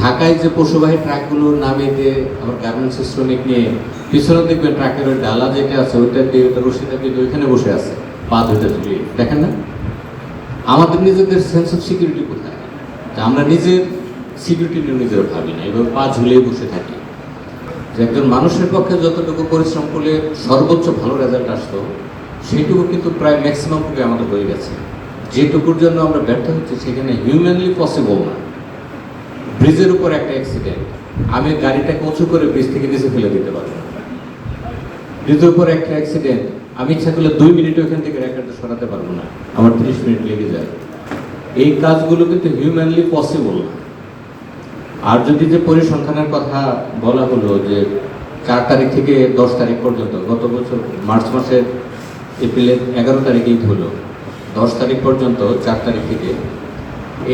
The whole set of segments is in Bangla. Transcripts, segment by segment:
ঢাকায় যে পশুবাহী ট্রাকগুলো নামে দিয়ে আমার গার্মেন্টসের শ্রমিক নিয়ে পিছনে দেখবেন ট্রাকের ওই ডালা যেটা আছে, ওইটা দিয়ে ওটা রশিটা কিন্তু ওইখানে বসে আছে, পা দুইটা ঝুলিয়ে দেখেন না? আমাদের নিজেদের সেন্স অফ সিকিউরিটি কোথায়? আমরা নিজের সিকিউরিটি নিয়ে নিজের ভাবি না এবার পা ঝুলিয়ে বসে থাকি। যে একজন মানুষের পক্ষে যতটুকু পরিশ্রম করলে সর্বোচ্চ ভালো রেজাল্ট আসতো, সেইটুকু কিন্তু প্রায় ম্যাক্সিমাম আমাদের হয়ে গেছে। যেটুকুর জন্য আমরা ব্যর্থ হচ্ছি, সেখানে হিউম্যানলি পসিবল না। ব্রিজের উপর একটা অ্যাক্সিডেন্ট আমি গাড়িটাকে উঁচু করে ব্রিজ থেকে নিচে ফেলে দিতে পারব। ব্রিজের উপর একটা অ্যাক্সিডেন্ট আমি ইচ্ছা করলে দুই মিনিট ওখান থেকে রেকর্ডটা সরাতে পারব না। আমার ত্রিশ মিনিট লেগে যায়। এই কাজগুলো কিন্তু হিউম্যানলি পসিবল আর যদি যে পরিসংখ্যানের কথা বলা হলো যে চার তারিখ থেকে দশ তারিখ পর্যন্ত, গত বছর মার্চ মাসের এপ্রিলের এগারো তারিখেই হলো, দশ তারিখ পর্যন্ত, চার তারিখ থেকে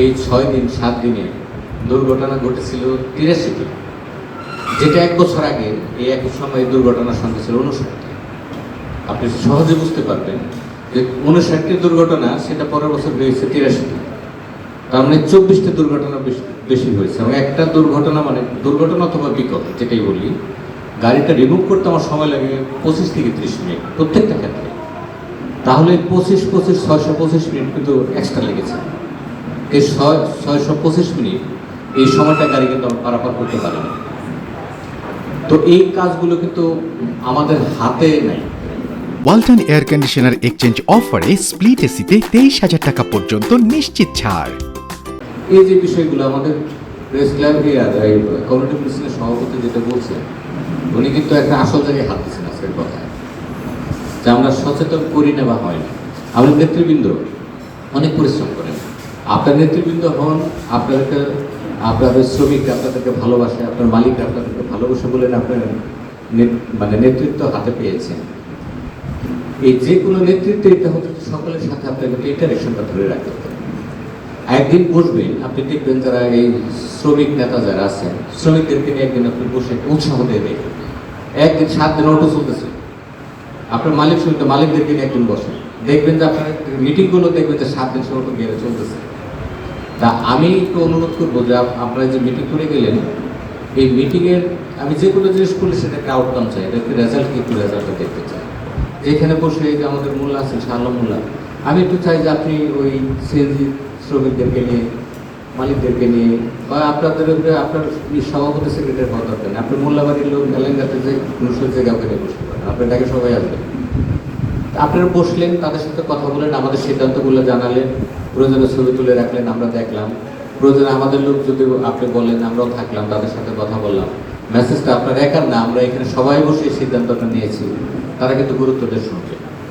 এই ছয় দিন, সাত দিনে দুর্ঘটনা ঘটেছিল তিরাশিটি যেটা এক বছর আগে এই একই সময় দুর্ঘটনার সঙ্গে ছিল উনষাটটি আপনি সহজে বুঝতে পারবেন যে উনষাটটি দুর্ঘটনা, সেটা পরের বছর হয়েছে তিরাশিটি তার মানে চব্বিশটি দুর্ঘটনা বেশি হয়েছে। এবং একটা দুর্ঘটনা মানে দুর্ঘটনা অথবা বিকল, যেটাই বলি, গাড়িটা রিমুভ করতে আমার সময় লাগে পঁচিশ থেকে ত্রিশ মিনিট প্রত্যেকটা ক্ষেত্রে। তাহলে পঁচিশ পঁচিশ, ছয়শো পঁচিশ মিনিট কিন্তু এক্সট্রা লেগেছে। এই ছয়, ছয়শো পঁচিশ মিনিট এই সময়টা গাড়ি কিন্তু পারাপার করতে পারি না। তো এই কাজগুলো কিন্তু আমাদের হাতে নাই। ওয়ালটন এয়ার কন্ডিশনার এক্সচেঞ্জ অফারে স্প্লিট এসিতে তেইশ হাজার টাকা পর্যন্ত নিশ্চিত ছাড়। এই যে বিষয়গুলো আমাদের প্রেস ক্লাব কমিউনিটি প্রেসিডেন্ট সভাপতি যেটা বলছেন উনি কিন্তু একটা আসল জায়গায় হাত দিচ্ছেন আজকের কথায়। যে আমরা সচেতন করি না বা হয় না। আমাদের নেতৃবৃন্দ অনেক পরিশ্রম করেন। আপনার নেতৃবৃন্দ হন আপনাদেরকে আপনাদের শ্রমিক আপনাদেরকে ভালোবাসে, আপনার মালিক আপনাদেরকে ভালোবাসে বলেন আপনার মানে নেতৃত্ব হাতে পেয়েছেন। এই যে কোনো নেতৃত্বে এটা হচ্ছে সকলের সাথে আপনাকে ইন্টারেকশনটা ধরে রাখতে হবে। একদিন বসবেন, আপনি দেখবেন যারা এই শ্রমিক নেতা যারা আছেন, শ্রমিকদেরকে নিয়ে একদিন আপনি বসে উৎসাহ দেখবেন। একদিন সাত দিন অটো চলতেছে। আপনার মালিক সমিতি মালিকদেরকে নিয়ে একদিন বসেন। দেখবেন যে আপনার মিটিংগুলো দেখবেন যে সাত দিন সময় গেলে চলতেছে। তা আমি একটু অনুরোধ করব যে আপ- আপনারা যে মিটিং করে গেলেন, এই মিটিংয়ের আমি যে কোনো জিনিস করলে সেটা একটা আউটকাম চাই এটা একটা রেজাল্ট কি একটু রেজাল্টটা দেখতে চাই। যেখানে বসে এই যে আমাদের মোল্লা আছেন শাহ মোল্লা, আমি একটু চাই যে আপনি ওই সিএনজি শ্রমিকদেরকে নিয়ে, মালিকদেরকে নিয়ে, বা আপনাদের উপরে আপনার সভাপতি সেক্রেটারি হওয়া দরকার আপনি মোল্লাবাড়ির লোক এলেঙ্গাতে যে নুসরত জায়গা ওখানে বসতে পারেন আপনার ডাকে সবাই আসবে আপনারা বসলেন, তাদের সাথে কথা বলেন, আমাদের সিদ্ধান্তগুলো জানালেন, প্রয়োজনে ছবি তুলে রাখলেন, আমরা দেখলাম। প্রয়োজনে আমাদের লোক যদি আপনি বলেন, আমরাও থাকলাম, তাদের সাথে কথা বললাম। মেসেজটা আপনার একার না, আমরা এখানে সবাই বসে সিদ্ধান্তটা নিয়েছি। তারা কিন্তু গুরুত্ব দিয়ে শুনছে।